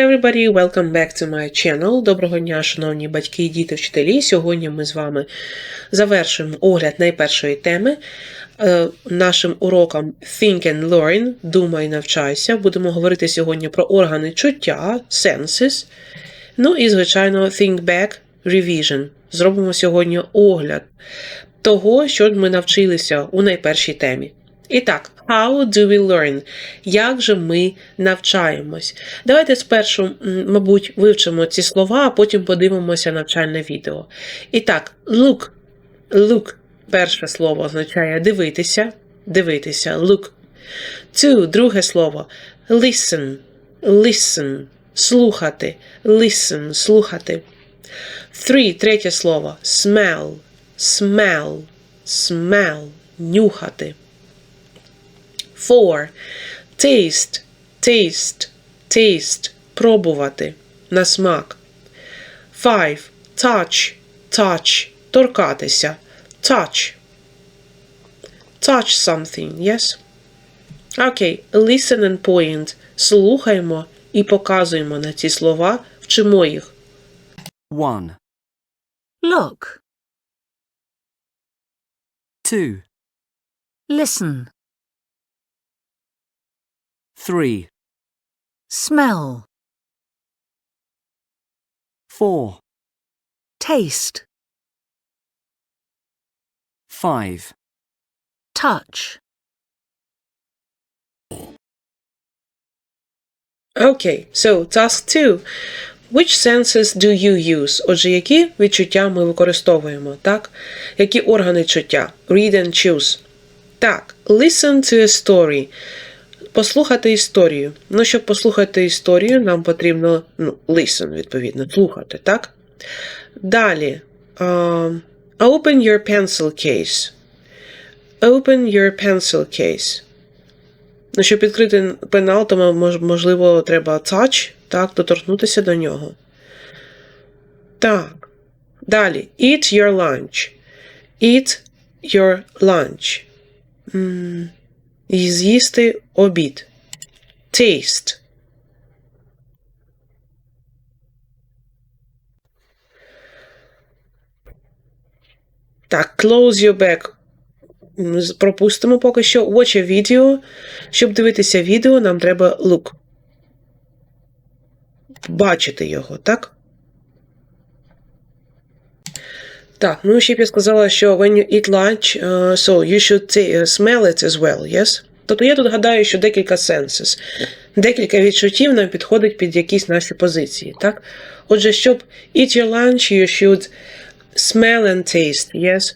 everybody, welcome back to my channel. Доброго дня, шановні батьки, діти, вчителі. Сьогодні ми з вами завершимо огляд найпершої теми. Е, Нашим уроком Think and Learn, думай, навчайся. Будемо говорити сьогодні про органи чуття, senses. Ну і, звичайно, Think Back Revision. Зробимо сьогодні огляд того, що ми навчилися у найпершій темі. І так, how do we learn? Як же ми навчаємось? Давайте спершу, мабуть, вивчимо ці слова, а потім подивимося навчальне відео. І так, look. Look. Перше слово означає дивитися. Дивитися. Look. Two. Друге слово. Listen. Listen. Слухати. Listen. Слухати. Three. Третє слово. Smell. Smell. Smell. Нюхати. Four. Taste. Taste. Taste. Пробувати. На смак. Five. Touch. Touch. Торкатися. Touch. Touch something. Yes? Окей. Listen and point. Слухаємо і показуємо на ці слова. Вчимо їх. 1, Look, 2, listen, 3, smell, 4, taste, 5, touch, Окей. So, task 2. Which senses do you use? Отже, які відчуття ми використовуємо, так? Які органи чуття? Read and choose. Так, listen to a story. Послухати історію. Ну, щоб послухати історію, нам потрібно ну, listen, відповідно, слухати, так? Далі. Um, open your pencil case. Open your pencil case. Ну, щоб відкрити пенал, то можливо треба touch, так, доторкнутися до нього. Так. Далі. Eat your lunch. Eat your lunch. М, І з'їсти обід. Taste. Так, close your back. Пропустимо поки що. Watch a video. Щоб дивитися відео, нам треба look. Бачити його, так? Так, ну ще б я сказала, що when you eat lunch, uh, so you should uh, smell it as well, yes? Тобто я тут гадаю, що декілька senses. Декілька відчуттів нам підходить під якісь наші позиції, так? Отже, щоб eat your lunch, you should smell and taste, yes?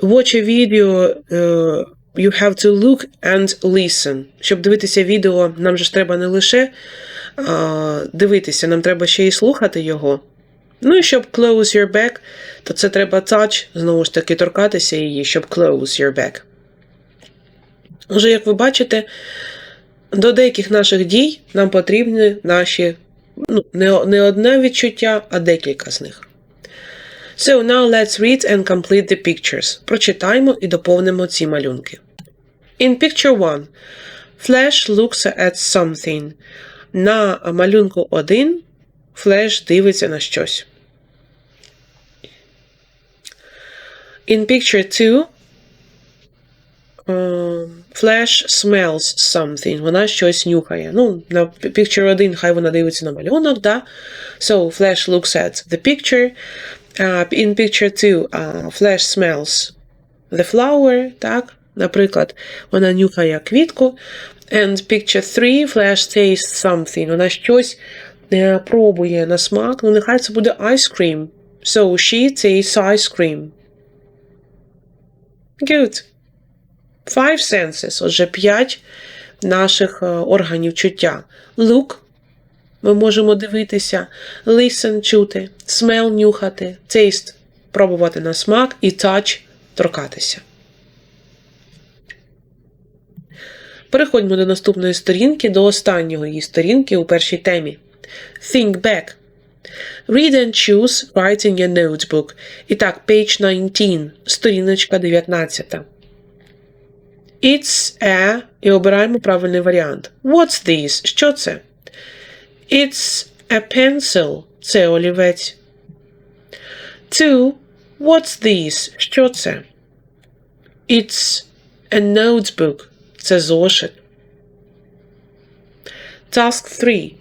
Watch a video, uh, you have to look and listen. Щоб дивитися відео, нам же ж треба не лише а, дивитися, нам треба ще й слухати його. Ну і щоб close your back, то це треба touch, знову ж таки, торкатися її, щоб close your back. Отже, як ви бачите, до деяких наших дій нам потрібні наші ну, не, не одне відчуття, а декілька з них. So now let's read and complete the pictures. Прочитаємо і доповнимо ці малюнки. In picture 1. Flash looks at something. На малюнку 1 Флеш дивиться на щось. In picture 2 um, Flash smells something. Вона щось нюхає. Ну, на picture 1 хай вона дивиться на малюнок, да? So, Flash looks at the picture. Uh, in picture 2 uh, Flash smells the flower, так? Наприклад, вона нюхає квітку. And picture 3 Flash tastes something. Вона щось е, пробує на смак. Ну, нехай це буде ice cream. So, she tastes ice cream. Good. Five senses. Отже, п'ять наших е, органів чуття. Look. Ми можемо дивитися. Listen чути. Smell нюхати. Taste пробувати на смак. І touch торкатися. Переходьмо до наступної сторінки, до останнього її сторінки у першій темі. Think back. Read and choose write in your notebook. І так, page 19, сторіночка 19. It's a, і обираємо правильний варіант. What's this? Що це? It's A pencil – це олівець. Two. What's this? Що це? It's a notebook. Це зошит. Task 3.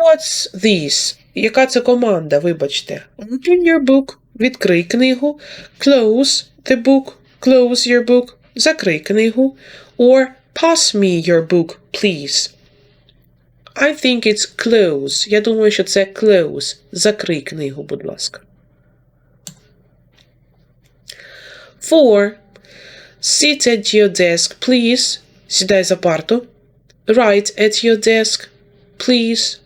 What's this? Яка це команда, вибачте? Open your book. Відкрий книгу. Close the book. Close your book. Закрий книгу. Or pass me your book, please. I think it's close. Я думаю, що це close. Закрий книгу, будь ласка. Four. Sit at your desk, please. Сідай за парту. Write at your desk, please.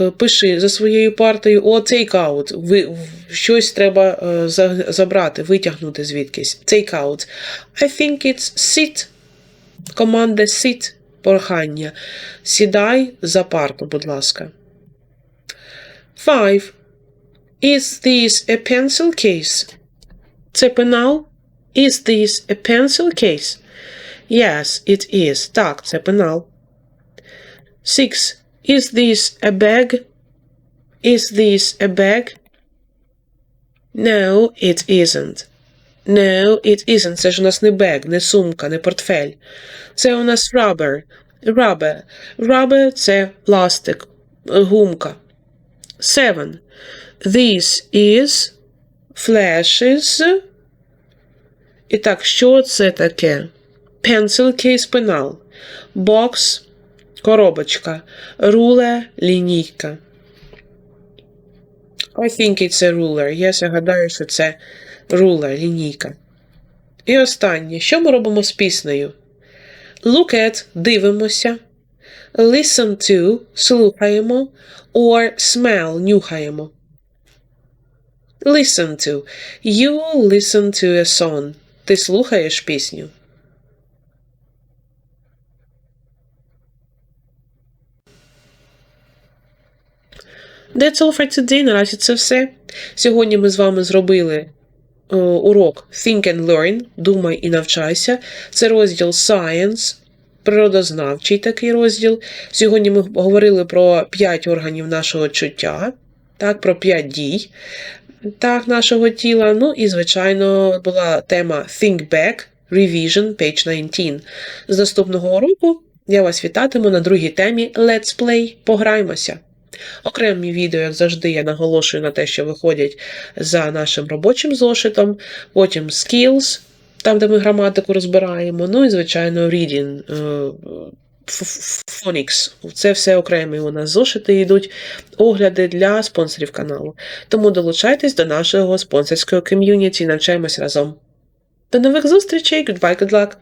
Е, Пиши за своєю партою. Take out. Ви, щось треба е, забрати, витягнути звідкись. Take out. I think it's sit. Команда sit. Прохання. Сідай за парту, будь ласка. Five. Is this a pencil case? Це пенал? Is this a pencil case? Yes, it is. Так, це пенал. Six. Is this a bag? Is this a bag? No, it isn't. No, it isn't. Це ж у нас не бег, не сумка, не портфель. Це у нас rubber. Rubber. Rubber – це пластик, гумка. Seven. This is flashes. І так, що це таке? Pencil case пенал. Box коробочка. Ruler лінійка. I think it's a ruler. Я гадаю, що це ruler, лінійка. І останнє. Що ми робимо з піснею? Look at дивимося. Listen to слухаємо. Or smell нюхаємо. Listen to. You listen to a song. Ти слухаєш пісню. That's all for today. Наразі це все. Сьогодні ми з вами зробили е, урок Think and Learn. Думай і навчайся. Це розділ Science, природознавчий такий розділ. Сьогодні ми говорили про 5 органів нашого чуття, так, про 5 дій так, нашого тіла. Ну і, звичайно, була тема Think Back, Revision, page 19. З наступного уроку я вас вітатиму на другій темі Let's Play. Пограймося. Окремі відео, як завжди, я наголошую на те, що виходять за нашим робочим зошитом, потім Skills, там, де ми граматику розбираємо, ну і, звичайно, Reading, е, Phonics. Це все окремі у нас зошити йдуть, огляди для спонсорів каналу. Тому долучайтесь до нашого спонсорського ком'юніті, навчаємось разом. До нових зустрічей, goodbye, good luck!